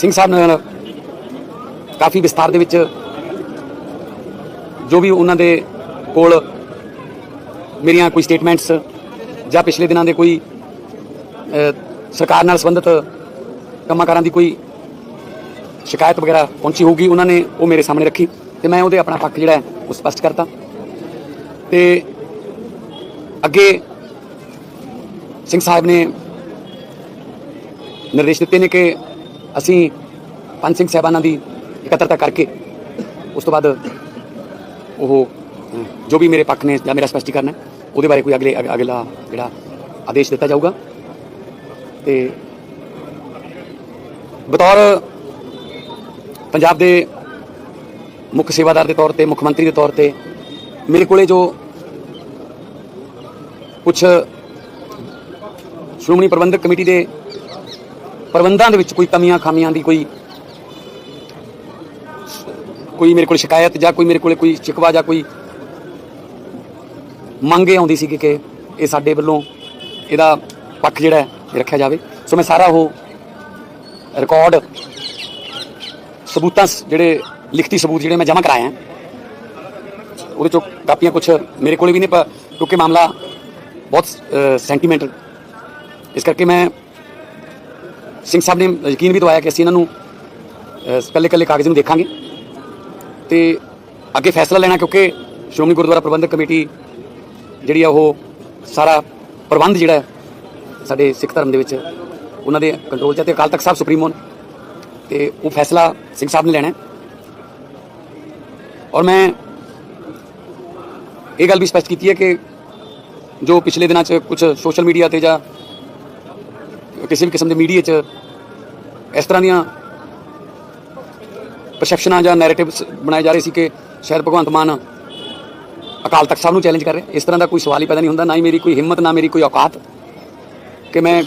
ਸਿੰਘ ਸਾਹਿਬ ਨਾਲ ਕਾਫੀ ਵਿਸਥਾਰ ਦੇ ਵਿੱਚ ਜੋ ਵੀ ਉਹਨਾਂ ਦੇ ਕੋਲ ਮੇਰੀਆਂ ਕੋਈ ਸਟੇਟਮੈਂਟਸ ਜਾਂ ਪਿਛਲੇ ਦਿਨਾਂ ਦੇ ਕੋਈ ਸਰਕਾਰ ਨਾਲ ਸੰਬੰਧਿਤ ਕੰਮਾਂ ਕਾਰਾਂ ਦੀ ਕੋਈ ਸ਼ਿਕਾਇਤ ਵਗੈਰਾ ਪਹੁੰਚੀ ਹੋਊਗੀ, ਉਹਨਾਂ ਨੇ ਉਹ ਮੇਰੇ ਸਾਹਮਣੇ ਰੱਖੀ ਤੇ ਮੈਂ ਉਹਦੇ ਆਪਣਾ ਪੱਖ ਜਿਹੜਾ ਉਹ ਸਪਸ਼ਟ ਕਰਤਾ। ਤੇ ਅੱਗੇ ਸਿੰਘ ਸਾਹਿਬ ਨੇ ਨਿਰਦੇਸ਼ ਦਿੱਤੇ ਨੇ ਕਿ ਅਸੀਂ ਪੰਜ ਸਿੰਘ ਸਾਹਿਬਾਨਾਂ ਦੀ ਇਕੱਤਰਤਾ ਕਰਕੇ ਉਸ ਤੋਂ ਬਾਅਦ ਉਹ ਜੋ ਵੀ ਮੇਰੇ ਪੱਖ ਨੇ ਜਾਂ ਮੇਰਾ ਸਪਸ਼ਟੀਕਰਨ ਹੈ, ਉਹਦੇ ਬਾਰੇ ਕੋਈ ਅਗਲੇ ਅਗ- ਅਗਲਾ ਜਿਹੜਾ ਆਦੇਸ਼ ਦਿੱਤਾ ਜਾਊਗਾ। ਤੇ ਬਤੌਰ ਪੰਜਾਬ ਦੇ ਮੁੱਖ ਸੇਵਾਦਾਰ ਦੇ ਤੌਰ ਤੇ, ਮੁੱਖ ਮੰਤਰੀ ਦੇ ਤੌਰ ਤੇ ਮੇਰੇ ਕੋਲੇ ਜੋ ਕੁਝ ਸ਼੍ਰੋਮਣੀ ਪ੍ਰਬੰਧਕ ਕਮੇਟੀ ਦੇ ਪ੍ਰਬੰਧਾਂ ਦੇ ਵਿੱਚ ਕੋਈ ਕਮੀਆਂ ਖਾਮੀਆਂ ਦੀ ਕੋਈ ਕੋਈ ਮੇਰੇ ਕੋਲ ਸ਼ਿਕਾਇਤ ਜਾਂ ਕੋਈ ਮੇਰੇ ਕੋਲ ਕੋਈ ਚਿਕਵਾ ਜਾਂ ਕੋਈ ਮੰਗ ਇਹ ਆਉਂਦੀ ਸੀ ਕਿ ਇਹ ਸਾਡੇ ਵੱਲੋਂ ਇਹਦਾ ਪੱਖ ਜਿਹੜਾ ਹੈ ਰੱਖਿਆ ਜਾਵੇ। ਸੋ ਮੈਂ ਸਾਰਾ ਉਹ ਰਿਕਾਰਡ ਸਬੂਤਾਂ ਸ- ਜਿਹੜੇ ਲਿਖਤੀ ਸਬੂਤ ਜਿਹੜੇ ਮੈਂ ਜਮ੍ਹਾਂ ਕਰਾਏ ਉਹਦੇ ਚੋਂ ਕਾਪੀਆਂ ਕੁਝ ਮੇਰੇ ਕੋਲ ਵੀ ਨੇ, ਪਰ ਕਿਉਂਕਿ ਮਾਮਲਾ ਬਹੁਤ ਸੈਂਟੀਮੈਂਟਲ ਇਸ ਕਰਕੇ ਮੈਂ ਸਿੰਘ ਸਾਹਿਬ ਨੇ ਯਕੀਨ ਵੀ ਦਵਾਇਆ ਕਿ ਅਸੀਂ ਇਹਨਾਂ ਨੂੰ ਕੱਲੇ ਕੱਲੇ ਕਾਗਜ਼ ਨੂੰ ਦੇਖਾਂਗੇ ਤੇ ਅੱਗੇ ਫੈਸਲਾ ਲੈਣਾ ਕਿਉਂਕਿ ਸ਼੍ਰੋਮਣੀ ਗੁਰਦੁਆਰਾ ਪ੍ਰਬੰਧਕ ਕਮੇਟੀ ਜਿਹੜੀ ਆ ਉਹ ਸਾਰਾ ਪ੍ਰਬੰਧ ਜਿਹੜਾ ਸਾਡੇ ਸਿੱਖ ਧਰਮ ਦੇ ਵਿੱਚ ਉਹਨਾਂ ਦੇ ਕੰਟਰੋਲ 'ਚ ਹੈ ਤੇ ਅਕਾਲ ਤਖਤ ਸਾਹਿਬ ਸੁਪਰੀਮੋ ਨੇ ਤੇ ਉਹ ਫੈਸਲਾ ਸਿੰਘ ਸਾਹਿਬ ਨੇ ਲੈਣਾ ਔਰ ਮੈਂ ਇਹ ਗੱਲ ਵੀ ਸਪਸ਼ਟ ਕੀਤੀ ਹੈ ਕਿ ਜੋ ਪਿਛਲੇ ਦਿਨਾਂ 'ਚ ਕੁਝ ਸੋਸ਼ਲ ਮੀਡੀਆ ਤੇ ਜਾਂ ਕਿਸੇ ਵੀ ਕਿਸਮ ਦੇ ਮੀਡੀਆ 'ਚ ਇਸ ਤਰ੍ਹਾਂ ਦੀਆਂ ਪਰਸੈਪਸ਼ਨਾਂ ਜਾਂ ਨੈਰੇਟਿਵਸ ਬਣਾਏ ਜਾ ਰਹੇ ਸੀ ਕਿ ਸ਼ਾਇਦ ਭਗਵੰਤ ਮਾਨ ਅਕਾਲ ਤਖਤ ਸਾਹਿਬ ਨੂੰ ਚੈਲੰਜ ਕਰ ਰਿਹਾ ਇਸ ਤਰ੍ਹਾਂ ਦਾ ਕੋਈ ਸਵਾਲ ਹੀ ਪੈਦਾ ਨਹੀਂ ਹੁੰਦਾ, ਨਾ ਹੀ ਮੇਰੀ ਕੋਈ ਹਿੰਮਤ, ਨਾ ਮੇਰੀ ਕੋਈ ਔਕਾਤ ਕਿ ਮੈਂ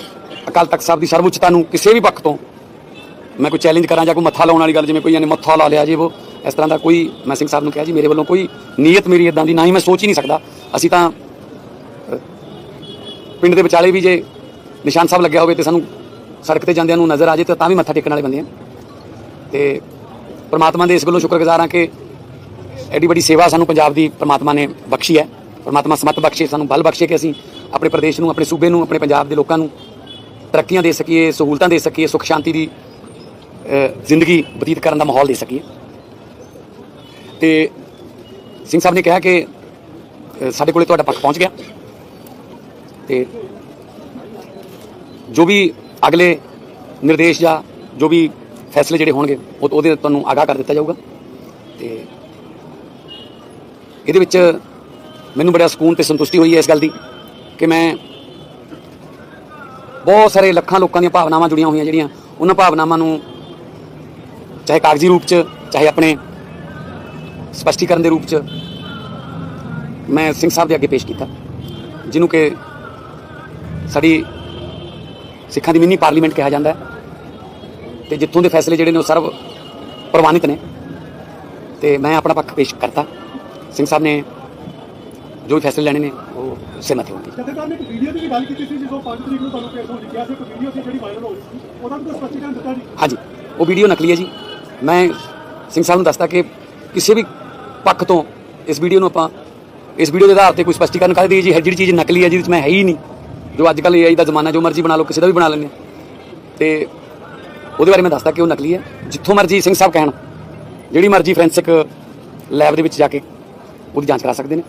ਅਕਾਲ ਤਖਤ ਸਾਹਿਬ ਦੀ ਸਰਵਉੱਚਤਾ ਨੂੰ ਕਿਸੇ ਵੀ ਪੱਖ ਤੋਂ ਮੈਂ ਕੋਈ ਚੈਲੰਜ ਕਰਾਂ ਜਾਂ ਕੋਈ ਮੱਥਾ ਲਾਉਣ ਵਾਲੀ ਗੱਲ, ਜਿਵੇਂ ਕੋਈ ਨੇ ਮੱਥਾ ਲਾ ਲਿਆ ਜੀ ਉਹ, ਇਸ ਤਰ੍ਹਾਂ ਦਾ ਕੋਈ ਮੈਂ ਸਿੰਘ ਸਾਹਿਬ ਨੂੰ ਕਿਹਾ ਜੀ, ਮੇਰੇ ਵੱਲੋਂ ਕੋਈ ਨੀਅਤ ਮੇਰੀ ਇਦਾਂ ਦੀ, ਨਾ ਹੀ ਮੈਂ ਸੋਚ ਹੀ ਨਹੀਂ ਸਕਦਾ। ਅਸੀਂ ਤਾਂ ਪਿੰਡ ਦੇ ਵਿਚਾਲੇ ਵੀ ਜੇ ਨਿਸ਼ਾਨ ਸਾਹਿਬ ਲੱਗਿਆ ਹੋਵੇ ਤੇ ਸਾਨੂੰ ਸੜਕ ਤੇ ਜਾਂਦਿਆਂ ਨੂੰ ਨਜ਼ਰ ਆ ਜੇ ਤਾਂ ਤਾਂ ਵੀ ਮੱਥਾ ਟੇਕਣ ਵਾਲੇ ਬੰਦੇ ਆ। ਤੇ ਪਰਮਾਤਮਾ ਦੇ ਇਸ ਗੱਲੋਂ ਸ਼ੁਕਰਗੁਜ਼ਾਰ ਹਾਂ ਕਿ ਐਡੀ ਵੱਡੀ ਸੇਵਾ ਸਾਨੂੰ ਪੰਜਾਬ ਦੀ ਪਰਮਾਤਮਾ ਨੇ ਬਖਸ਼ੀ ਹੈ। ਪਰਮਾਤਮਾ ਸਮਤ ਬਖਸ਼ੇ, ਸਾਨੂੰ ਬਲ ਬਖਸ਼ੇ ਕਿ ਅਸੀਂ ਆਪਣੇ ਪ੍ਰਦੇਸ਼ ਨੂੰ, ਆਪਣੇ ਸੂਬੇ ਨੂੰ, ਆਪਣੇ ਪੰਜਾਬ ਦੇ ਲੋਕਾਂ ਨੂੰ ਤਰੱਕੀਆਂ ਦੇ ਸਕੀਏ, ਸਹੂਲਤਾਂ ਦੇ ਸਕੀਏ, ਸੁਖ ਸ਼ਾਂਤੀ ਦੀ ਜ਼ਿੰਦਗੀ ਬਤੀਤ ਕਰਨ ਦਾ ਮਾਹੌਲ ਦੇ ਸਕੀਏ। ਤੇ ਸਿੰਘ ਸਾਹਿਬ ਨੇ ਕਿਹਾ ਕਿ ਸਾਡੇ ਕੋਲੇ ਤੁਹਾਡਾ ਪੱਖ ਪਹੁੰਚ ਗਿਆ। ਤੇ ਜੋ ਵੀ ਅਗਲੇ ਨਿਰਦੇਸ਼ ਜਾਂ ਜੋ ਵੀ ਫੈਸਲੇ ਜਿਹੜੇ ਹੋਣਗੇ, ਉਹ ਉਹਦੇ ਤੁਹਾਨੂੰ ਆਗਾਹ ਕਰ ਦਿੱਤਾ ਜਾਊਗਾ। ਤੇ ਇਹਦੇ ਵਿੱਚ ਮੈਨੂੰ ਬੜਾ ਸਕੂਨ ਤੇ ਸੰਤੁਸ਼ਟੀ ਹੋਈ ਹੈ ਇਸ ਗੱਲ ਦੀ ਕਿ ਮੈਂ ਬਹੁਤ ਸਾਰੇ ਲੱਖਾਂ ਲੋਕਾਂ ਦੀਆਂ ਭਾਵਨਾਵਾਂ ਜੁੜੀਆਂ ਹੋਈਆਂ ਜਿਹੜੀਆਂ, ਉਹਨਾਂ ਭਾਵਨਾਵਾਂ ਨੂੰ ਚਾਹੇ ਕਾਗਜ਼ੀ ਰੂਪ 'ਚ, ਚਾਹੇ ਆਪਣੇ ਸਪਸ਼ਟੀਕਰਨ ਦੇ ਰੂਪ 'ਚ ਮੈਂ ਸਿੰਘ ਸਾਹਿਬ ਦੇ ਅੱਗੇ ਪੇਸ਼ ਕੀਤਾ, ਜਿਹਨੂੰ ਕਿ ਸਾਡੀ ਸਿੱਖਾਂ ਦੀ ਮਿੰਨੀ ਪਾਰਲੀਮੈਂਟ ਕਿਹਾ ਜਾਂਦਾ ਹੈ। ਤੇ ਜਿੱਥੋਂ ਦੇ ਫੈਸਲੇ ਜਿਹੜੇ ਨੇ ਉਹ ਸਰਵ ਪ੍ਰਵਾਨਿਤ ਨੇ। ਤੇ ਮੈਂ ਆਪਣਾ ਪੱਖ ਪੇਸ਼ ਕਰਤਾ। ਸਿੰਘ ਸਾਹਿਬ ਨੇ ਜੋ ਫੈਸਲੇ ਲੈਣੇ ਨੇ ਉਹ ਸਹਿਮਤ ਹੋਣਗੇ। ਜਥੇਦਾਰ ਨੇ ਇੱਕ ਵੀਡੀਓ ਦੀ ਵੀ ਗੱਲ ਕੀਤੀ ਸੀ ਜਦੋਂ 5 ਤਰੀਕ ਨੂੰ ਤੁਹਾਨੂੰ ਕੇਸ ਹੋ ਲਿਖਿਆ ਸੀ ਇੱਕ ਵੀਡੀਓ ਸੀ ਜਿਹੜੀ ਵਾਇਰਲ ਹੋ ਰਹੀ ਸੀ ਉਹਦਾ ਵੀ ਕੋਈ ਸਪਸ਼ਟੀਕਰਨ ਦਿੱਤਾ ਜੀ ਹਾਂਜੀ ਉਹ ਵੀਡੀਓ ਨਕਲੀ ਹੈ ਜੀ। ਮੈਂ ਸਿੰਘ ਸਾਹਿਬ ਨੂੰ ਦੱਸਦਾ ਕਿ ਕਿਸੇ ਵੀ ਪੱਖ ਤੋਂ ਇਸ ਵੀਡੀਓ ਨੂੰ ਆਪਾਂ ਇਸ ਵੀਡੀਓ ਦੇ ਆਧਾਰ ਤੇ ਕੋਈ ਸਪਸ਼ਟੀਕਰਨ ਕਰ ਦਈਏ ਜੀ ਜਿਹੜੀ ਚੀਜ਼ ਨਕਲੀ ਹੈ ਜਿਹਦੇ ਵਿੱਚ ਮੈਂ ਹੈ ਹੀ ਨਹੀਂ। ਜੋ ਅੱਜ ਕੱਲ੍ਹ AI ਦਾ ਜ਼ਮਾਨਾ ਜੋ ਮਰਜ਼ੀ ਬਣਾ ਲਓ, ਕਿਸੇ ਦਾ ਵੀ ਬਣਾ ਲੈਂਦੇ ਹਾਂ। ਤੇ ਉਹਦੇ ਬਾਰੇ ਮੈਂ ਦੱਸਦਾ ਕਿ ਉਹ ਨਕਲੀ ਹੈ। ਜਿੱਥੋਂ ਮਰਜ਼ੀ ਸਿੰਘ ਸਾਹਿਬ ਕਹਿਣ, ਜਿਹੜੀ ਮਰਜ਼ੀ ਫੋਰੈਂਸਿਕ ਲੈਬ ਦੇ ਵਿੱਚ ਜਾ ਕੇ ਉਹਦੀ ਜਾਂਚ ਕਰਾ ਸਕਦੇ ਨੇ।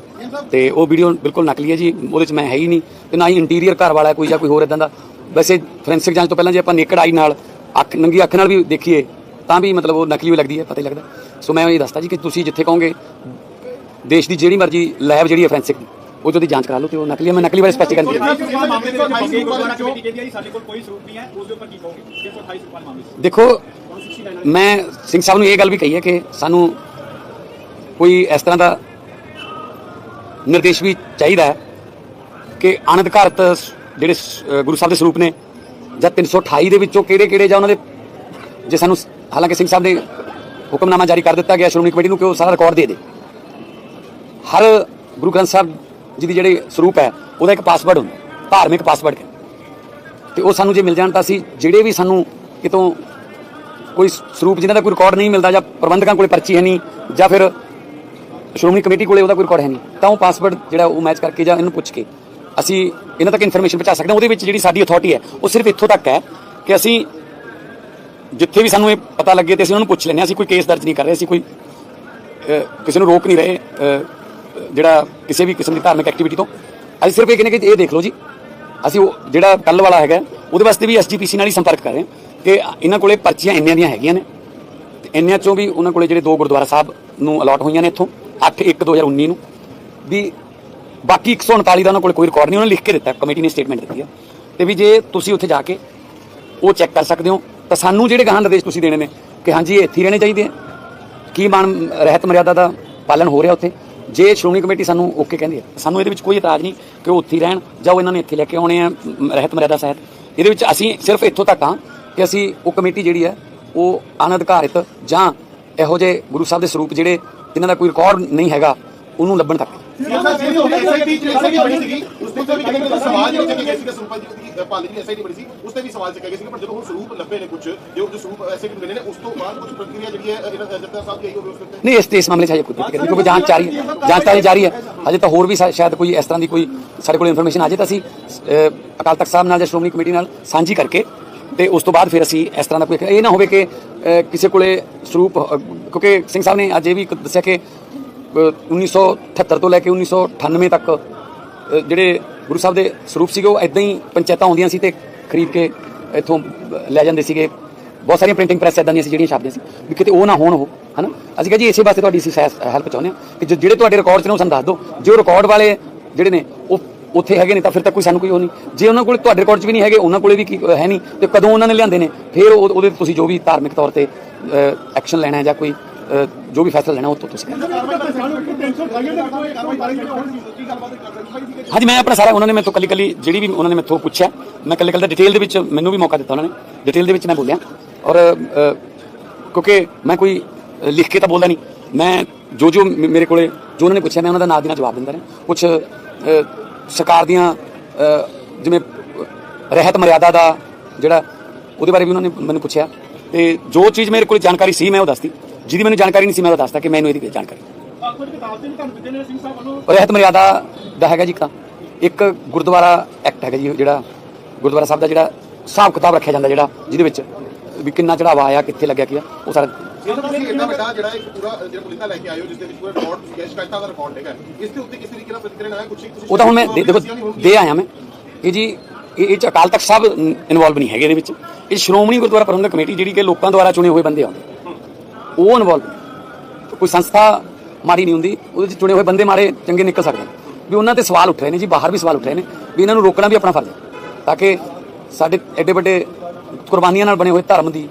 ਤੇ ਉਹ ਵੀਡੀਓ ਬਿਲਕੁਲ ਨਕਲੀ ਹੈ ਜੀ, ਉਹਦੇ ਵਿੱਚ ਮੈਂ ਹੈ ਹੀ ਨਹੀਂ। ਤੇ ਨਾ ਹੀ ਇੰਟੀਰੀਅਰ ਘਰ ਵਾਲਾ ਕੋਈ ਜਾਂ ਕੋਈ ਹੋਰ ਇਦਾਂ ਦਾ। ਵੈਸੇ ਫੋਰੈਂਸਿਕ ਜਾਂਚ ਤੋਂ ਪਹਿਲਾਂ ਜੇ ਆਪਾਂ ਨੇਕੜ ਆਈ ਨਾਲ, ਅੱਖ, ਨੰਗੀ ਅੱਖ ਨਾਲ ਵੀ ਦੇਖੀਏ, ਤਾਂ ਵੀ ਮਤਲਬ ਉਹ ਨਕਲੀ ਵੀ ਲੱਗਦੀ ਹੈ, ਪਤਾ ਹੀ ਲੱਗਦਾ। ਸੋ ਮੈਂ ਇਹ ਦੱਸਦਾ ਜੀ ਕਿ ਤੁਸੀਂ ਜਿੱਥੇ ਕਹੋਗੇ, ਦੇਸ਼ ਦੀ ਜਿਹੜੀ ਮਰਜ਼ੀ ਲੈਬ ਜਿਹੜੀ ਹੈ ਫੋਰੈਂਸਿਕ ਦੀ ਉਹ 'ਚ ਉਹਦੀ ਜਾਂਚ ਕਰਾ ਲਓ ਤੇ ਉਹ ਨਕਲੀ ਹੈ। ਮੈਂ ਨਕਲੀ ਬਾਰੇ ਸਪਸ਼ਟੀਕਰਨ ਦੇ ਵਿੱਚ ਬੰਗੇ ਗੁਰਦੁਆਰਾ ਕਮੇਟੀ ਕਹਿੰਦੀ ਹੈ ਜੀ? ਸਾਡੇ ਕੋਲ ਕੋਈ ਸਰੂਪ ਨਹੀਂ ਹੈ। ਉਸ ਦੇ ਉੱਪਰ ਕੀ ਕਹੋਗੇ? 128 ਸਰੂਪ ਵਾਲੇ ਮਾਮਲੇ 'ਚ। ਦੇਖੋ ਮੈਂ ਸਿੰਘ ਸਾਹਿਬ ਨੂੰ ਇਹ ਗੱਲ ਵੀ ਕਹੀ ਹੈ ਕਿ ਸਾਨੂੰ ਕੋਈ ਇਸ ਤਰ੍ਹਾਂ ਦਾ ਨਿਰਦੇਸ਼ ਵੀ ਚਾਹੀਦਾ ਹੈ ਕਿ ਅਣਅਧਿਕਾਰਤ ਸ- ਜਿਹੜੇ ਸ- ਗੁਰੂ ਸਾਹਿਬ ਦੇ ਸਰੂਪ ਨੇ ਜਾਂ 328 ਦੇ ਵਿੱਚੋਂ ਕਿਹੜੇ ਕਿਹੜੇ ਜਾਂ ਉਹਨਾਂ ਦੇ ਜੇ ਸਾਨੂੰ ਸ- ਹਾਲਾਂਕਿ ਸਿੰਘ ਸਾਹਿਬ ਨੇ ਹੁਕਮਨਾਮਾ ਜਾਰੀ ਕਰ ਦਿੱਤਾ ਗਿਆ ਸ਼੍ਰੋਮਣੀ ਕਮੇਟੀ ਨੂੰ ਕਿ ਉਹ ਸਾਰਾ ਰਿਕਾਰਡ ਦੇ ਦੇ। ਹਰ ਗੁਰੂ ਗ੍ਰੰਥ ਸਾਹਿਬ ਜਿਹਦੀ ਜਿਹੜੇ ਸਰੂਪ ਹੈ, ਉਹਦਾ ਇੱਕ ਪਾਸਵਰਡ ਹੁੰਦਾ, ਧਾਰਮਿਕ ਪਾਸਵਰਡ ਹੈ ਤੇ ਉਹ ਸਾਨੂੰ ਜੇ ਮਿਲ ਜਾਣ ਤਾਂ ਅਸੀਂ ਜਿਹੜੇ ਵੀ ਸਾਨੂੰ ਕਿਤੋਂ ਕੋਈ ਸਰੂਪ ਜਿਨ੍ਹਾਂ ਦਾ ਕੋਈ ਰਿਕਾਰਡ ਨਹੀਂ ਮਿਲਦਾ ਜਾਂ ਪ੍ਰਬੰਧਕਾਂ ਕੋਲੇ ਪਰਚੀ ਹੈ ਨਹੀਂ, ਜਾਂ ਫਿਰ ਸ਼੍ਰੋਮਣੀ ਕਮੇਟੀ ਕੋਲੇ ਉਹਦਾ ਕੋਈ ਰਿਕਾਰਡ ਹੈ ਨਹੀਂ, ਤਾਂ ਉਹ ਪਾਸਵਰਡ ਜਿਹੜਾ ਉਹ ਮੈਚ ਕਰਕੇ ਜਾਂ ਇਹਨੂੰ ਪੁੱਛ ਕੇ ਅਸੀਂ ਇਹਨਾਂ ਤੱਕ ਇਨਫੋਰਮੇਸ਼ਨ ਪਹੁੰਚਾ ਸਕਦੇ ਹਾਂ। ਉਹਦੇ ਵਿੱਚ ਜਿਹੜੀ ਸਾਡੀ ਅਥਾਰਟੀ ਹੈ, ਉਹ ਸਿਰਫ ਇੱਥੋਂ ਤੱਕ ਹੈ ਕਿ ਅਸੀਂ ਜਿੱਥੇ ਵੀ ਸਾਨੂੰ ਇਹ ਪਤਾ ਲੱਗੇ ਤੇ ਅਸੀਂ ਉਹਨਾਂ ਨੂੰ ਪੁੱਛ ਲੈਂਦੇ ਹਾਂ। ਅਸੀਂ ਕੋਈ ਕੇਸ ਦਰਜ ਨਹੀਂ ਕਰ ਰਹੇ, ਅਸੀਂ ਕੋਈ ਕਿਸੇ ਨੂੰ ਰੋਕ ਨਹੀਂ ਰਹੇ ਜਿਹੜਾ ਕਿਸੇ ਵੀ ਕਿਸਮ ਦੀ ਧਾਰਮਿਕ ਐਕਟੀਵਿਟੀ ਤੋਂ, ਅਸੀਂ ਸਿਰਫ ਇਹ ਕਹਿੰਦੇ ਕਿ ਇਹ ਦੇਖ ਲਓ ਜੀ। ਅਸੀਂ ਉਹ ਜਿਹੜਾ ਕੱਲ ਵਾਲਾ ਹੈਗਾ, ਉਹਦੇ ਵਾਸਤੇ ਵੀ ਐਸਜੀਪੀਸੀ ਨਾਲ ਹੀ ਸੰਪਰਕ ਕਰ ਰਹੇ ਹਾਂ ਕਿ ਇਹਨਾਂ ਕੋਲੇ ਪਰਚੀਆਂ ਇੰਨੀਆਂ ਦੀਆਂ ਹੈਗੀਆਂ ਨੇ। ਤੇ ਇੰਨਿਆਂ ਚੋਂ ਵੀ ਉਹਨਾਂ ਕੋਲੇ ਜਿਹੜੇ ਦੋ ਗੁਰਦੁਆਰਾ ਸਾਹਿਬ ਨੂੰ ਅਲਾਟ ਹੋਈਆਂ ਨੇ ਇੱਥੋਂ 8 1 2019 ਨੂੰ। ਵੀ ਬਾਕੀ 139 ਦਾ ਉਹਨਾਂ ਕੋਲ ਕੋਈ ਰਿਕਾਰਡ ਨਹੀਂ, ਉਹਨਾਂ ਨੇ ਲਿਖ ਕੇ ਦਿੱਤਾ ਕਮੇਟੀ ਨੇ ਸਟੇਟਮੈਂਟ ਦਿੱਤੀ ਹੈ ਤੇ ਵੀ ਜੇ ਤੁਸੀਂ ਉੱਥੇ ਜਾ ਕੇ ਉਹ ਚੈੱਕ ਕਰ ਸਕਦੇ ਹੋ, ਤਾਂ ਸਾਨੂੰ ਜਿਹੜੇ ਗਾਹਾਂ ਨਿਰਦੇਸ਼ ਤੁਸੀਂ ਦੇਣੇ ਨੇ ਕਿ ਹਾਂਜੀ, ਇਹ ਇੱਥੇ ਹੀ ਰਹਿਣੇ ਚਾਹੀਦੇ ਆ। ਕੀ ਮਾਨ ਰਹਿਤ ਮਰਿਆਦਾ ਦਾ ਪਾਲਣ ਹੋ ਰਿਹਾ ਉੱਥੇ? ਜੇ ਸ਼੍ਰੋਮਣੀ ਕਮੇਟੀ ਸਾਨੂੰ ਓਕੇ ਕਹਿੰਦੀ ਹੈ, ਸਾਨੂੰ ਇਹਦੇ ਵਿੱਚ ਕੋਈ ਇਤਰਾਜ਼ ਨਹੀਂ ਕਿ ਉਹ ਉੱਥੇ ਹੀ ਰਹਿਣ, ਜਾਂ ਉਹ ਇਹਨਾਂ ਨੇ ਇੱਥੇ ਲੈ ਕੇ ਆਉਣੇ ਆ ਰਹਿਤ ਮਰਿਆਦਾ ਸਹਿਤ ਇਹਦੇ ਵਿੱਚ ਅਸੀਂ ਸਿਰਫ ਇੱਥੋਂ ਤੱਕ ਹਾਂ ਕਿ ਅਸੀਂ ਉਹ ਕਮੇਟੀ ਜਿਹੜੀ ਹੈ, ਉਹ ਅਨਧਿਕਾਰਿਤ ਜਾਂ ਇਹੋ ਜਿਹੇ ਗੁਰੂ ਸਾਹਿਬ ਦੇ ਸਰੂਪ ਜਿਹੜੇ ਜਿਨ੍ਹਾਂ ਦਾ ਕੋਈ ਰਿਕਾਰਡ ਨਹੀਂ ਹੈਗਾ, ਉਹਨੂੰ ਲੱਭਣ ਤੱਕ। ਉਸ ਤੇ ਵੀ ਕਹਿੰਦੇ ਕਿ ਸਵਾਲ ਜਿਹੜੇ ਚੱਕੇ ਗਏ ਸੀਗੇ ਸਰੂਪਾਂ ਦੀ ਪਾਲੀ ਦੀ ਐਸਆਈਟੀ ਬਣੀ ਸੀ ਉਸ ਤੇ ਵੀ ਸਵਾਲ ਚੱਕੇ ਗਏ ਸੀਗੇ ਪਰ ਜਦੋਂ ਹੁਣ ਸਰੂਪ ਲੱਭੇ ਨੇ ਕੁਝ ਜੇ ਉਹ ਸਰੂਪ ਐਸਆਈਟੀ ਮਿਲੇ ਨੇ ਉਸ ਤੋਂ ਬਾਅਦ ਕੁਝ ਪ੍ਰਕਿਰਿਆ ਜਿਹੜੀ ਹੈ ਜੱਟਾ ਸਾਹਿਬ ਦੀ ਹੋਵੇ ਉਸ ਤੇ ਨਹੀਂ ਇਸ ਤੇ ਇਸ ਮਾਮਲੇ 'ਚ ਹਜੇ ਕੋਈ ਪ੍ਰਤੀਕਿਰਿਆ ਨਹੀਂ ਕਿਉਂਕਿ ਜਾਂਚ ਜਾਰੀ ਹੈ ਜਾਂਚ ਤਾਂ ਜਾਰੀ ਹੈ। ਹਜੇ ਤਾਂ ਹੋਰ ਵੀ ਸ਼ਾਇਦ ਕੋਈ ਇਸ ਤਰ੍ਹਾਂ ਦੀ ਕੋਈ ਸਾਡੇ ਕੋਲ ਇਨਫੋਰਮੇਸ਼ਨ ਆ ਜਾਏ ਤਾਂ ਅਸੀਂ ਅਕਾਲ ਤਖਤ ਸਾਹਿਬ ਨਾਲ ਜਾਂ ਸ਼੍ਰੋਮਣੀ ਕਮੇਟੀ ਨਾਲ ਸਾਂਝੀ ਕਰਕੇ ਤੇ ਉਸ ਤੋਂ ਬਾਅਦ ਫਿਰ ਅਸੀਂ ਇਸ ਤਰ੍ਹਾਂ ਦਾ ਕੋਈ ਇਹ ਨਾ ਹੋਵੇ ਕਿ ਕਿਸੇ ਕੋਲੇ ਸਰੂਪ ਕਿਉਂਕਿ ਸਿੰਘ ਸਾਹਿਬ ਨੇ ਅੱਜ ਇਹ ਵੀ ਦੱਸਿਆ ਕਿ ਅਹ, 1978 ਤੋਂ ਲੈ ਕੇ 1998 ਤੱਕ ਜਿਹੜੇ ਗੁਰੂ ਸਾਹਿਬ ਦੇ ਸਰੂਪ ਸੀਗੇ, ਉਹ ਇਦਾਂ ਹੀ ਪੰਚਾਇਤਾਂ ਆਉਂਦੀਆਂ ਸੀ ਤੇ ਖਰੀਦ ਕੇ ਇੱਥੋਂ ਲੈ ਜਾਂਦੇ ਸੀਗੇ। ਬਹੁਤ ਸਾਰੀਆਂ ਪ੍ਰਿੰਟਿੰਗ ਪ੍ਰੈਸ ਇਦਾਂ ਦੀਆਂ ਸੀ ਜਿਹੜੀਆਂ ਛਾਪਦੀਆਂ ਸੀ। ਵੀ ਕਿਤੇ ਉਹ ਨਾ ਹੋਣ ਉਹ, ਹਨਾ? ਅਸੀਂ ਕਿਹਾ ਜੀ, ਇਸੇ ਵਾਸਤੇ ਤੁਹਾਡੀ ਅਸੀਂ ਹੈਲਪ ਚਾਹੁੰਦੇ ਹਾਂ ਕਿ ਜਿਹੜੇ ਤੁਹਾਡੇ ਰਿਕਾਰਡਸ ਨੇ ਉਹ ਸਾਨੂੰ ਦੱਸ ਦਿਓ। ਜੇ ਉਹ ਰਿਕਾਰਡ ਵਾਲੇ ਜਿਹੜੇ ਨੇ, ਉਹ ਉੱਥੇ ਹੈਗੇ ਨੇ ਤਾਂ ਫਿਰ ਤਾਂ ਕੋਈ ਸਾਨੂੰ ਕੋਈ ਉਹ ਨਹੀਂ। ਜੇ ਉਹਨਾਂ ਕੋਲ ਤੁਹਾਡੇ ਰਿਕਾਰਡ 'ਚ ਵੀ ਨਹੀਂ ਹੈਗੇ, ਉਹਨਾਂ ਕੋਲੇ ਵੀ ਕੀ ਹੈ ਨਹੀਂ। ਤੇ ਕਦੋਂ ਉਹਨਾਂ ਨੇ ਲਿਆਂਦੇ ਨੇ? ਫਿਰ ਉਹ- ਉਹਦੇ ਤੁਸੀਂ ਜੋ ਵੀ ਧਾਰਮਿਕ ਤੌਰ ਤੇ ਐਕਸ਼ਨ ਲੈਣਾ ਹੈ ਜਾਂ ਕੋਈ ਜੋ ਵੀ ਫੈਸਲਾ ਲੈਣਾ ਉਹ ਤੋਂ ਤੁਸੀਂ ਹਾਂਜੀ, ਮੈਂ ਆਪਣਾ ਸਾਰਾ ਉਹਨਾਂ ਨੇ ਮੈਥੋਂ ਕੱਲੀ ਕੱਲੀ ਜਿਹੜੀ ਵੀ ਉਹਨਾਂ ਨੇ ਮੈਥੋਂ ਪੁੱਛਿਆ, ਮੈਂ ਕੱਲੇ ਕੱਲੇ ਡਿਟੇਲ ਦੇ ਵਿੱਚ ਮੈਨੂੰ ਵੀ ਮੌਕਾ ਦਿੱਤਾ ਉਹਨਾਂ ਨੇ। ਡਿਟੇਲ ਦੇ ਵਿੱਚ ਮੈਂ ਬੋਲਿਆ। ਔਰ ਕਿਉਂਕਿ ਮੈਂ ਕੋਈ ਲਿਖ ਕੇ ਤਾਂ ਬੋਲਦਾ ਨਹੀਂ। ਮੈਂ ਜੋ ਜੋ ਮੇਰੇ ਕੋਲੇ ਜੋ ਉਹਨਾਂ ਨੇ ਪੁੱਛਿਆ, ਮੈਂ ਉਹਨਾਂ ਦਾ ਨਾਂ ਦੀ ਨਾਲ ਜਵਾਬ ਦਿੰਦਾ ਰਿਹਾ। ਕੁਝ ਸਰਕਾਰ ਦੀਆਂ ਜਿਵੇਂ, ਰਹਿਤ ਮਰਿਆਦਾ ਦਾ ਜਿਹੜਾ, ਉਹਦੇ ਬਾਰੇ ਵੀ ਉਹਨਾਂ ਨੇ ਮੈਨੂੰ ਪੁੱਛਿਆ। ਤੇ ਜੋ ਚੀਜ਼ ਮੇਰੇ ਕੋਲ ਜਾਣਕਾਰੀ ਸੀ, ਮੈਂ ਉਹ ਦੱਸਤੀ। ਜਿਹਦੀ ਮੈਨੂੰ ਜਾਣਕਾਰੀ ਨਹੀਂ ਸੀ ਮੈਂ ਦੱਸਤਾ ਕਿ ਮੈਨੂੰ ਇਹਦੀ ਜਾਣਕਾਰੀ ਰਹਿਤ ਮਰਿਆਦਾ ਦਾ ਹੈਗਾ ਜੀ ਇੱਕ ਤਾਂ। ਇੱਕ ਗੁਰਦੁਆਰਾ ਐਕਟ ਹੈਗਾ ਜੀ ਜਿਹੜਾ ਗੁਰਦੁਆਰਾ ਸਾਹਿਬ ਦਾ ਜਿਹੜਾ ਹਿਸਾਬ ਕਿਤਾਬ ਰੱਖਿਆ ਜਾਂਦਾ ਜਿਹੜਾ ਜਿਹਦੇ ਵਿੱਚ ਵੀ ਕਿੰਨਾ ਚੜਾਵਾ ਆਇਆ ਕਿੱਥੇ ਲੱਗਿਆ ਕੀ ਆ ਉਹ ਸਾਰਾ ਇਹ ਤਾਂ ਤੁਸੀਂ ਇੰਨਾ ਵੱਡਾ ਜਿਹੜਾ ਇੱਕ ਪੂਰਾ ਜਿਹੜਾ ਪੁਲਿਸ ਲੈ ਕੇ ਆਇਓ ਜਿਸ ਦੇ ਵਿੱਚ ਪੂਰਾ ਰਿਕਾਰਡ ਤੁਸੀਂ ਸ਼ਿਕਾਇਤਾਂ ਦਾ ਰਿਕਾਰਡ ਹੈਗਾ। ਇਸ ਦੇ ਉੱਤੇ ਕਿਸ ਤਰੀਕੇ ਨਾਲ ਪ੍ਰਤੀਕਿਰਿਆ ਨਾ ਕੁਝ ਤੁਸੀਂ ਉਹ ਤਾਂ ਹੁਣ ਮੈਂ ਦੇ- ਦੇਖੋ ਦੇ ਆਇਆ ਮੈਂ। ਕਿ ਜੀ ਇਹ ਇਹ ਚ ਅਕਾਲ ਤਖਤ ਸਾਹਿਬ ਇਨਵੋਲਵ ਨਹੀਂ ਹੈਗੇ ਇਹਦੇ ਵਿੱਚ। ਇਹ ਸ਼੍ਰੋਮਣੀ ਗੁਰਦੁਆਰਾ ਪ੍ਰਬੰਧਕ ਕਮੇਟੀ ਜਿਹੜੀ ਕਿ ਲੋਕਾਂ ਦੁਆਰਾ ਚੁਣੇ ਹੋਏ ਬੰਦੇ ਆਉਂਦੇ ਉਹ ਇਨਵੋਲਵ ਕੋਈ ਸੰਸਥਾ ਮਾੜੀ ਨਹੀਂ ਹੁੰਦੀ, ਉਹਦੇ ਚ ਚੁਣੇ ਹੋਏ ਬੰਦੇ ਮਾੜੇ ਚੰਗੇ ਨਿਕਲ ਸਕਦੇ ਨੇ। ਵੀ ਉਹਨਾਂ ਤੇ ਸਵਾਲ ਉੱਠ ਰਹੇ ਨੇ ਜੀ, ਬਾਹਰ ਵੀ ਸਵਾਲ ਉੱਠ ਰਹੇ ਨੇ, ਵੀ ਇਹਨਾਂ ਨੂੰ ਰੋਕਣਾ ਵੀ ਆਪਣਾ ਫਰਜ਼ ਹੈ। ਤਾਂ ਕਿ ਸਾਡੇ ਐਡੇ ਵੱਡੇ ਕੁਰਬਾਨੀਆਂ ਨਾਲ ਬਣੇ ਹੋਏ ਧਰਮ ਦੀ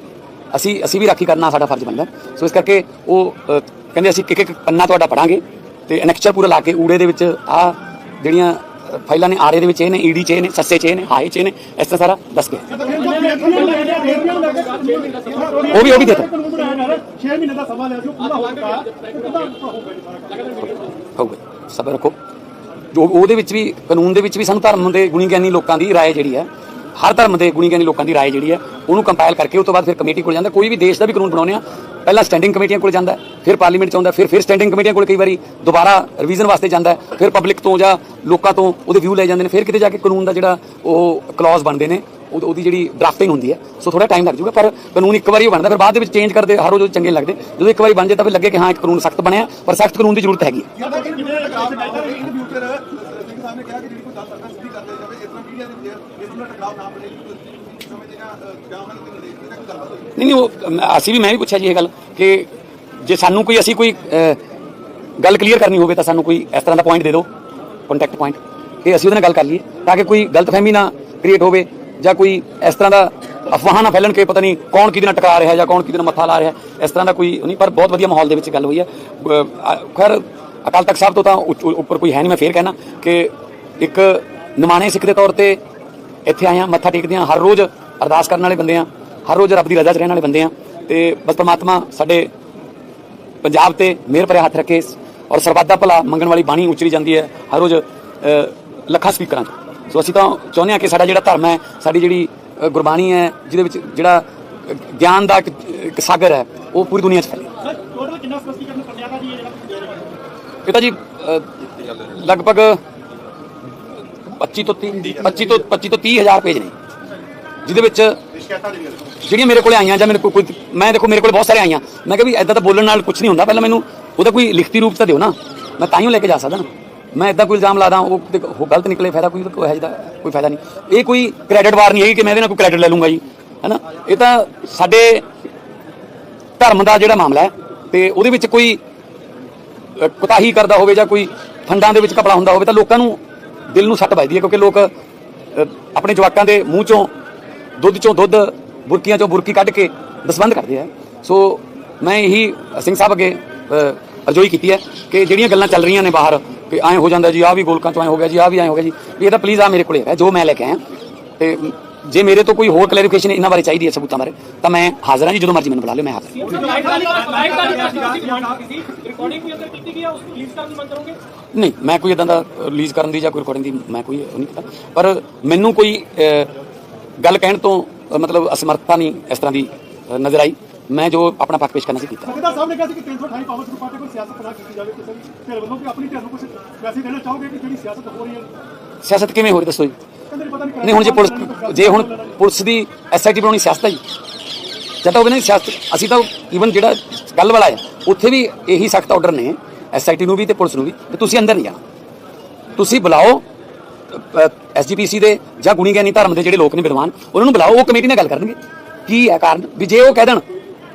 ਅਸੀਂ ਅਸੀਂ ਵੀ ਰਾਖੀ ਕਰਨਾ ਸਾਡਾ ਫਰਜ਼ ਬਣਦਾ ਸੋ ਇਸ ਕਰਕੇ ਉਹ ਕਹਿੰਦੇ ਅਸੀਂ ਇੱਕ ਇੱਕ ਪੰਨਾ ਤੁਹਾਡਾ ਪੜਾਂਗੇ ਤੇ ਐਨੈਕਚਰ ਪੂਰਾ ਲਾ ਕੇ ਊੜੇ ਦੇ ਵਿੱਚ ਆ ਜਿਹੜੀਆਂ ਫਾਈਲਾਂ ਨੇ ਆਰੇ ਦੇ ਵਿੱਚ ਇਹ ਨੇ ਈਡੀ ਚ ਇਹ ਨੇ ਸੱਸੇ ਚ ਇਹ ਨੇ ਹਾਏ ਚ ਇਹ ਨੇ ਇਸ ਤਰ੍ਹਾਂ ਸਾਰਾ ਦੱਸ ਕੇ ਉਹ ਵੀ ਉਹ ਵੀ ਦੇ ਦਿੱਤਾ। ਕਾਨੂੰਨ ਬਣਾਇਆ ਨਾ 6 ਮਹੀਨੇ ਦਾ ਸਮਾਂ ਲਿਆ ਸੀ ਉਹ ਪੂਰਾ ਹੋਊਗਾ ਉਹਦਾ ਹੋਊਗਾ ਜੀ ਸਾਰਾ ਹੋਊਗਾ ਸਬਰ ਰੱਖੋ ਜੋ ਉਹਦੇ ਵਿੱਚ ਵੀ ਕਾਨੂੰਨ ਦੇ ਵਿੱਚ ਵੀ ਸਾਨੂੰ ਧਰਮ ਦੇ ਗੁਣੀ ਗਿਆਨੀ ਲੋਕਾਂ ਦੀ رائے ਜਿਹੜੀ ਹੈ ਹਰ ਧਰਮ ਦੇ ਗੁਣੀ ਗਿਆਨੀ ਲੋਕਾਂ ਦੀ رائے ਜਿਹੜੀ ਹੈ ਉਹਨੂੰ ਕੰਪਾਈਲ ਕਰਕੇ ਉਸ ਤੋਂ ਬਾਅਦ ਫਿਰ ਕਮੇਟੀ ਕੋਲ ਜਾਂਦਾ ਕੋਈ ਵੀ ਦੇਸ਼ ਦਾ ਵੀ ਕਾਨੂੰਨ ਬਣਾਉਂਦੇ ਆ ਪਹਿਲਾਂ ਸਟੈਂਡਿੰਗ ਕਮੇਟੀਆਂ ਕੋਲ ਜਾਂਦਾ ਹੈ, ਫਿਰ ਪਾਰਲੀਮੈਂਟ ਚ ਆਉਂਦਾ ਹੈ, ਫਿਰ ਫਿਰ ਸਟੈਂਡਿੰਗ ਕਮੇਟੀਆਂ ਕੋਲ ਕਈ ਵਾਰੀ ਦੁਬਾਰਾ ਰਿਵੀਜ਼ਨ ਵਾਸਤੇ ਜਾਂਦਾ ਹੈ, ਫਿਰ ਪਬਲਿਕ ਤੋਂ ਜਾਂ ਲੋਕਾਂ ਤੋਂ ਉਹਦੇ ਵਿਊ ਲੈ ਜਾਂਦੇ ਨੇ ਫਿਰ ਕਿਤੇ ਜਾ ਕੇ ਕਾਨੂੰਨ ਦਾ ਜਿਹੜਾ ਉਹ ਕਲੌਜ਼ ਬਣਦੇ ਨੇ ਉਹ- ਉਹਦੀ ਜਿਹੜੀ ਡਰਾਫਟਿੰਗ ਹੁੰਦੀ ਹੈ ਸੋ ਥੋੜਾ ਟਾਈਮ ਲੱਗ ਜਾਊਗਾ ਪਰ ਕਾਨੂੰਨ ਇੱਕ ਵਾਰੀ ਉਹ ਬਣਦਾ ਫਿਰ ਬਾਅਦ ਦੇ ਵਿੱਚ ਚੇਂਜ ਕਰਦੇ ਹਰ ਰੋਜ਼ ਉਹ ਚੰਗੇ ਨੀ ਲੱਗਦੇ ਜਦੋਂ ਇੱਕ ਵਾਰੀ ਬਣ ਜਾਏ ਤਾਂ ਫਿਰ ਲੱਗੇ ਕਿ ਹਾਂ ਇੱਕ ਕਾਨੂੰਨ ਸਖਤ ਬਣਿਆ ਪਰ ਸਖਤ ਕਾਨੂੰਨ ਦੀ ਜ਼ਰੂਰਤ ਹੈਗੀ ਨਹੀਂ ਨਹੀਂ, ਉਹ ਅਸੀਂ ਵੀ ਮੈਂ ਵੀ ਪੁੱਛਿਆ ਜੀ ਇਹ ਗੱਲ ਕਿ ਜੇ ਸਾਨੂੰ ਕੋਈ, ਅਸੀਂ ਕੋਈ ਗੱਲ ਕਲੀਅਰ ਕਰਨੀ ਹੋਵੇ ਤਾਂ ਸਾਨੂੰ ਕੋਈ ਇਸ ਤਰ੍ਹਾਂ ਦਾ ਪੁਆਇੰਟ ਦੇ ਦਿਓ ਕੰਟੈਕਟ ਪੁਆਇੰਟ ਕਿ ਅਸੀਂ ਉਹਦੇ ਨਾਲ ਗੱਲ ਕਰ ਲਈਏ, ਤਾਂ ਕਿ ਕੋਈ ਗਲਤਫਹਿਮੀ ਨਾ ਕ੍ਰੀਏਟ ਹੋਵੇ ਜਾਂ ਕੋਈ ਇਸ ਤਰ੍ਹਾਂ ਦਾ ਅਫਵਾਹਾਂ ਨਾ ਫੈਲਣ ਕਿ ਪਤਾ ਨਹੀਂ ਕੌਣ ਕਿਹਦੇ ਨਾਲ ਟਕਰਾ ਰਿਹਾ ਜਾਂ ਕੌਣ ਕਿਹਦੇ ਨਾਲ ਮੱਥਾ ਲਾ ਰਿਹਾ, ਇਸ ਤਰ੍ਹਾਂ ਦਾ ਕੋਈ ਨਹੀਂ, ਪਰ ਬਹੁਤ ਵਧੀਆ ਮਾਹੌਲ ਦੇ ਵਿੱਚ ਗੱਲ ਹੋਈ ਹੈ। ਖੈਰ, ਅਕਾਲ ਤਖਤ ਸਾਹਿਬ ਤੋਂ ਤਾਂ ਉੱਪਰ ਕੋਈ ਹੈ ਨਹੀਂ, ਮੈਂ ਫੇਰ ਕਹਿਣਾ ਕਿ ਇੱਕ ਨਿਮਾਣੇ ਸਿੱਖ ਦੇ ਤੌਰ ਤੇ ਇੱਥੇ ਆਇਆ, ਮੱਥਾ ਟੇਕਦੇ ਹਾਂ ਹਰ ਰੋਜ਼ ਅਰਦਾਸ ਕਰਨ ਵਾਲੇ ਬੰਦੇ ਆ। ਹਰ ਰੋਜ਼ ਰੱਬ ਦੀ ਰਜ਼ਾ 'ਚ ਰਹਿਣ ਵਾਲੇ ਬੰਦੇ ਆ ਤੇ ਬਸ ਪ੍ਰਮਾਤਮਾ ਸਾਡੇ ਪੰਜਾਬ ਤੇ ਮਿਹਰ ਭਰਿਆ ਹੱਥ ਰੱਖੇ ਔਰ ਸਰਬੱਤ ਦਾ ਭਲਾ ਮੰਗਣ ਵਾਲੀ ਬਾਣੀ ਉਚਰੀ ਜਾਂਦੀ ਹੈ ਹਰ ਰੋਜ਼ ਲੱਖਾਂ ਸਪੀਕਰਾਂ 'ਚ ਸੋ ਅਸੀਂ ਤਾਂ ਚਾਹੁੰਦੇ ਹਾਂ ਕਿ ਸਾਡਾ ਜਿਹੜਾ ਧਰਮ ਹੈ ਸਾਡੀ ਜਿਹੜੀ ਗੁਰਬਾਣੀ ਹੈ ਜਿਹਦੇ ਵਿੱਚ ਜਿਹੜਾ ਗਿਆਨ ਦਾ ਇੱਕ ਸਾਗਰ ਹੈ ਉਹ ਪੂਰੀ ਦੁਨੀਆ 'ਚ ਫੈਲਿਆ ਸਰ ਟੋਟਲ ਕਿੰਨਾ ਸਪਸ਼ਟੀਕਰਨ ਪੰਨਿਆਂ ਦਾ ਜੀ ਇਹ ਜਿਹੜਾ ਤਾਂ ਲਗਭਗ 25 ਤੋਂ 30 25 ਤੋਂ 25 ਤੋਂ 30 ਹਜ਼ਾਰ ਪੇਜ ਨੇ ਜਿਹਦੇ ਵਿੱਚ ਸ਼ਿਕਾਇਤਾਂ ਜਿਹੜੀਆਂ ਜਿਹੜੀਆਂ ਮੇਰੇ ਕੋਲੇ ਆਈਆਂ ਜਾਂ ਮੇਰੇ ਕੋਲ ਕੋਈ ਮੈਂ ਦੇਖੋ, ਮੇਰੇ ਕੋਲ ਬਹੁਤ ਸਾਰੇ ਆਈਆਂ। ਮੈਂ ਕਿਹਾ ਵੀ ਐਦਾਂ ਤਾਂ ਬੋਲਣ ਨਾਲ ਕੁਝ ਨਹੀਂ ਹੁੰਦਾ, ਪਹਿਲਾਂ ਮੈਨੂੰ ਉਹਦਾ ਕੋਈ ਲਿਖਤੀ ਰੂਪ ਤਾਂ ਦਿਓ ਨਾ। ਮੈਂ ਤਾਂ ਹੀ ਲੈ ਕੇ ਜਾ ਸਕਦਾ ਨਾ। ਮੈਂ ਐਦਾਂ ਕੋਈ ਇਲਜ਼ਾਮ ਲਾਦਾ, ਉਹ ਉਹ ਗਲਤ ਨਿਕਲੇ, ਫਾਇਦਾ ਕੋਈ ਕੋਈ ਹੈ ਜਿਹਦਾ ਕੋਈ ਫਾਇਦਾ ਨਹੀਂ। ਇਹ ਕੋਈ ਕ੍ਰੈਡਿਟ ਵਾਰ ਨਹੀਂ ਹੈਗੀ ਕਿ ਮੈਂ ਇਹਦੇ ਨਾਲ ਕੋਈ ਕ੍ਰੈਡਿਟ ਲੈ ਲੂੰਗਾ ਜੀ, ਹੈਨਾ? ਇਹ ਤਾਂ ਸਾਡੇ ਧਰਮ ਦਾ ਜਿਹੜਾ ਮਾਮਲਾ ਹੈ, ਤੇ ਉਹਦੇ ਵਿੱਚ ਕੋਈ ਕੁਤਾਹੀ ਕਰਦਾ ਹੋਵੇ ਜਾਂ ਕੋਈ ਫੰਡਾਂ ਦੇ ਵਿੱਚ ਕਪੜਾ ਹੁੰਦਾ ਹੋਵੇ ਤਾਂ ਲੋਕਾਂ ਨੂੰ ਦਿਲ ਨੂੰ ਸੱਟ ਵੱਜਦੀ ਹੈ, ਕਿਉਂਕਿ ਲੋਕ ਆਪਣੇ ਜਵਾਕਾਂ ਦੇ ਮੂੰਹ ਚੋਂ ਦੁੱਧ ਚੋਂ ਦੁੱਧ, ਬੁਰਕੀਆਂ ਚੋਂ ਬੁਰਕੀ ਕੱਢ ਕੇ ਦਸਬੰਦ ਕਰਦੇ ਆ। ਸੋ ਮੈਂ ਇਹੀ ਸਿੰਘ ਸਾਹਿਬ ਅੱਗੇ ਅਰਜ਼ੋਈ ਕੀਤੀ ਹੈ ਕਿ ਜਿਹੜੀਆਂ ਗੱਲਾਂ ਚੱਲ ਰਹੀਆਂ ਨੇ ਬਾਹਰ, ਕਿ ਐਂ ਹੋ ਜਾਂਦਾ ਜੀ, ਆਹ ਵੀ ਗੋਲਕਾਂ ਚੋਂ ਐਂ ਹੋ ਗਿਆ ਜੀ, ਆਹ ਵੀ ਐਂ ਹੋ ਗਿਆ ਜੀ। ਵੀ ਇਹ ਤਾਂ ਪਲੀਜ਼ ਆ ਮੇਰੇ ਕੋਲੇ ਹੈ, ਜੋ ਮੈਂ ਲੈ ਕੇ ਆਇਆ। ਤੇ ਜੇ ਮੇਰੇ ਤੋਂ ਕੋਈ ਹੋਰ ਕਲੈਰੀਫਿਕੇਸ਼ਨ ਇਹਨਾਂ ਬਾਰੇ ਚਾਹੀਦੀ ਹੈ ਸਬੂਤਾਂ ਬਾਰੇ, ਤਾਂ ਮੈਂ ਹਾਜ਼ਰ ਹਾਂ ਜੀ, ਜਦੋਂ ਮਰਜ਼ੀ ਮੈਨੂੰ ਬੁਲਾ ਲਿਓ, ਮੈਂ ਹਾਜ਼ਰ ਨਹੀਂ, ਮੈਂ ਕੋਈ ਇਦਾਂ ਦਾ ਰਿਲੀਜ਼ ਕਰਨ ਦੀ ਜਾਂ ਕੋਈ ਰਿਕਾਰਡਿੰਗ ਦੀ ਮੈਂ ਕੋਈ ਉਹ ਨਹੀਂ ਕੀਤਾ। ਪਰ ਮੈਨੂੰ ਕੋਈ ਗੱਲ ਕਹਿਣ ਤੋਂ ਮਤਲਬ ਅਸਮਰਥਤਾ ਨਹੀਂ ਇਸ ਤਰ੍ਹਾਂ ਦੀ ਨਜ਼ਰ ਆਈ। ਮੈਂ ਜੋ ਆਪਣਾ ਪੱਖ ਪੇਸ਼ ਕਰਨਾ ਸੀ ਕੀਤਾ। ਸਾਹਿਬ ਨੇ ਕਿਹਾ ਸੀ ਕਿ 328 ਪਾਵਰ ਗਰੁੱਪਾਂ ਤੇ ਕੋਈ ਸਿਆਸਤ ਨਾ ਕੀਤੀ ਜਾਵੇ ਕਿਸੇ ਵੀ ਧਿਰ ਵੱਲੋਂ ਕਿ ਆਪਣੀ ਧਿਰ ਨੂੰ ਕੁਝ ਵੈਸੇ ਦੇਣਾ ਚਾਹੋਗੇ ਕਿ ਜਿਹੜੀ ਸਿਆਸਤ ਹੋ ਰਹੀ ਹੈ? ਸਿਆਸਤ ਕਿਵੇਂ ਹੋ ਰਹੀ ਦੱਸੋ ਜੀ? ਨਹੀਂ ਹੁਣ ਜੇ ਪੁਲਿਸ ਜੇ ਹੁਣ ਪੁਲਿਸ ਦੀ ਐਸਆਈਟੀ ਬਣਾਉਣੀ ਸਿਆਸਤ ਹੈ ਜੀ। ਜਦ ਤੱਕ ਉਹ ਨਹੀਂ ਸਿਆਸਤ ਅਸੀਂ ਤਾਂ ਈਵਨ ਜਿਹੜਾ ਕੱਲ ਵਾਲਾ ਹੈ ਉੱਥੇ ਵੀ ਇਹੀ ਸਖਤ ਆਰਡਰ ਨੇ ਐਸਆਈਟੀ ਨੂੰ ਵੀ ਤੇ ਪੁਲਿਸ ਨੂੰ ਵੀ ਕਿ ਤੁਸੀਂ ਅੰਦਰ ਨਹੀਂ ਜਾਣਾ। ਤੁਸੀਂ ਬੁਲਾਓ ਐਸਜੀਪੀਸੀ ਦੇ ਜਾਂ ਗੁਣੀ ਗਿਆਨੀ ਧਰਮ ਦੇ ਜਿਹੜੇ ਲੋਕ ਨੇ ਵਿਦਵਾਨ ਉਹਨਾਂ ਨੂੰ ਬੁਲਾਓ ਉਹ ਕਮੇਟੀ ਨਾਲ ਗੱਲ ਕਰਨਗੇ। ਕੀ ਹੈ ਕਾਰਨ? ਵੀ ਜੇ ਉਹ ਕਹਿ ਦੇਣ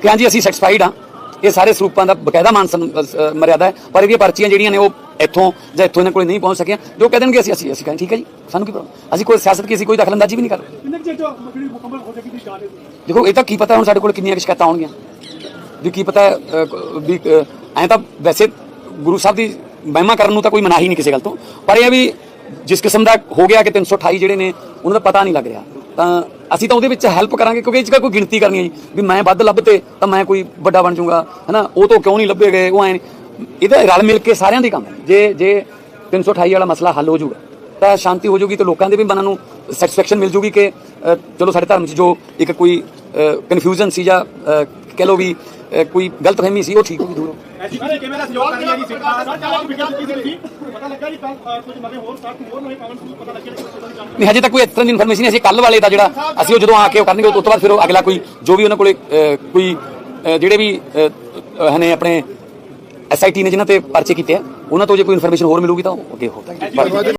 ਕਿ ਹਾਂਜੀ ਅਸੀਂ ਸੈਟੀਸਫਾਈਡ ਹਾਂ ਇਹ ਸਾਰੇ ਸਰੂਪਾਂ ਦਾ ਬਕਾਇਦਾ ਮਾਨ ਸਨ- ਅ, ਅ, ਮਰਿਆਦਾ ਹੈ ਪਰ ਇਹਦੀਆਂ ਪਰਚੀਆਂ ਜਿਹੜੀਆਂ ਨੇ ਉਹ ਇੱਥੋਂ ਜਾਂ ਇੱਥੋਂ ਇਹਨਾਂ ਕੋਲ ਨਹੀਂ ਪਹੁੰਚ ਸਕੀਆਂ ਜੋ ਕਹਿ ਦੇਣਗੇ ਅਸੀਂ ਅਸੀਂ ਅਸੀਂ ਕਹਿੰਦੇ ਠੀਕ ਹੈ ਜੀ? ਸਾਨੂੰ ਕੀ ਪ੍ਰੋਬਲਮ ਅਸੀਂ ਕੋਈ ਸਿਆਸਤ ਕੀ ਅਸੀਂ ਕੋਈ ਦਖਲਅੰਦਾਜ਼ੀ ਵੀ ਨਹੀਂ ਕਰ ਰਹੇ। ਕਿੰਨੇ ਕੁ ਚਿਰ ਚ ਜਿਹੜੀ ਮੁਕੰਮਲ ਹੋ ਜਾਏਗੀ ਦੀ ਜਾਂਚ ਹੈ ਦੇਖੋ ਇਹ ਤਾਂ ਕੀ ਪਤਾ ਹੁਣ ਸਾਡੇ ਕੋਲ ਕਿੰਨੀਆਂ ਸ਼ਿਕਾਇਤਾਂ ਆਉਣਗੀਆਂ। ਵੀ ਕੀ ਪਤਾ ਵੀ ਐਂ ਤਾਂ ਵੈਸੇ ਗੁਰੂ ਸਾਹਿਬ ਦੀ ਮਹਿਮਾ ਕਰਨ ਨੂੰ ਤਾਂ ਕੋਈ ਮਨਾਹੀ ਨਹੀਂ ਕਿਸੇ ਗੱਲ ਤੋਂ। ਪਰ ਇਹ ਆ ਵੀ ਜਿਸ ਕਿਸਮ ਦਾ ਹੋ ਗਿਆ ਕਿ 328 ਜਿਹੜੇ ਨੇ ਉਹਨਾਂ ਦਾ ਪਤਾ ਨਹੀਂ ਲੱਗ ਰਿਹਾ। ਤਾਂ ਅਸੀਂ ਤਾਂ ਉਹਦੇ ਵਿੱਚ ਹੈਲਪ ਕਰਾਂਗੇ ਕਿਉਂਕਿ ਇਹ 'ਚ ਕੋਈ ਗਿਣਤੀ ਕਰਨੀ ਹੈ ਜੀ ਵੀ ਮੈਂ ਵੱਧ ਲੱਭਤੇ ਤਾਂ ਮੈਂ ਕੋਈ ਵੱਡਾ ਬਣ ਜਾਊਂਗਾ ਹਨਾ? ਉਹ ਤੋਂ ਕਿਉਂ ਨਹੀਂ ਲੱਭੇ ਗਏ ਉਹ ਐ ਇਹਦਾ ਰਲ ਮਿਲ ਕੇ ਸਾਰਿਆਂ ਦੇ ਕੰਮ ਹੈ। ਜੇ ਜੇ 328 ਵਾਲਾ ਮਸਲਾ ਹੱਲ ਹੋ ਜਾਊਗਾ ਤਾਂ ਸ਼ਾਂਤੀ ਹੋ ਜਾਊਗੀ ਤੇ ਲੋਕਾਂ ਦੇ ਵੀ ਮਨਾਂ ਨੂੰ ਸੈਟੀਸਫੈਕਸ਼ਨ ਮਿਲ ਜੂਗੀ ਕਿ ਚਲੋ ਸਾਡੇ ਧਰਮ 'ਚ ਜੋ ਇੱਕ ਕੋਈ ਕਨਫਿਊਜ਼ਨ ਸੀ ਜਾਂ ਕਹਿ ਲਓ ਵੀ ਅ, ਕੋਈ ਗਲਤਫਹਿਮੀ ਸੀ ਉਹ ਠੀਕ ਹੋ ਗਈ ਦੂਰ। ਹੋ ਗਈ। ਐਸਜੀਪੀਸੀ ਕਿਵੇਂ ਦਾ ਸਹਿਯੋਗ ਕਰ ਰਹੀ ਹੈ ਜੀ ਸਿੱਖ ਦਾ? ਪਤਾ ਲੱਗਾ ਜੀ ਕੱਲ ਕੁਝ ਮਰੇ ਹੋਰ ਸਾਥ ਹੋਰ ਨਵੇਂ ਪਾਵਨ ਨੂੰ ਪਤਾ ਲੱਗਿਆ ਕਿ ਕਿਸੇ ਦੀ ਜਾਣ ਨਹੀਂ ਹਜੇ ਤੱਕ ਕੋਈ ਇਸ ਤਰ੍ਹਾਂ ਦੀ ਇਨਫੋਰਮੇਸ਼ਨ ਨਹੀਂ ਅਸੀਂ ਕੱਲ ਵਾਲੇ ਦਾ ਜਿਹੜਾ ਅਸੀਂ ਉਹ ਜਦੋਂ ਆ ਕੇ ਉਹ ਕਰਨਗੇ ਉਹ ਤੋਂ ਬਾਅਦ ਫਿਰ ਉਹ ਅਗਲਾ ਕੋਈ ਜੋ ਵੀ ਉਹਨਾਂ ਕੋਲੇ ਕੋਈ ਜਿਹੜੇ ਵੀ ਅ, ਅ, ਨੇ ਆਪਣੇ ਐਸਆਈਟੀ ਨੇ ਜਿਨ੍ਹਾਂ ਤੇ ਪਰਚੇ ਕੀਤੇ ਆ ਉਹਨਾਂ ਤੋਂ ਜੇ ਕੋਈ ਇਨਫੋਰਮੇਸ਼ਨ ਹੋਰ ਮਿਲੂਗੀ ਤਾਂ ਉਹ ਅੱਗੇ ਹੋ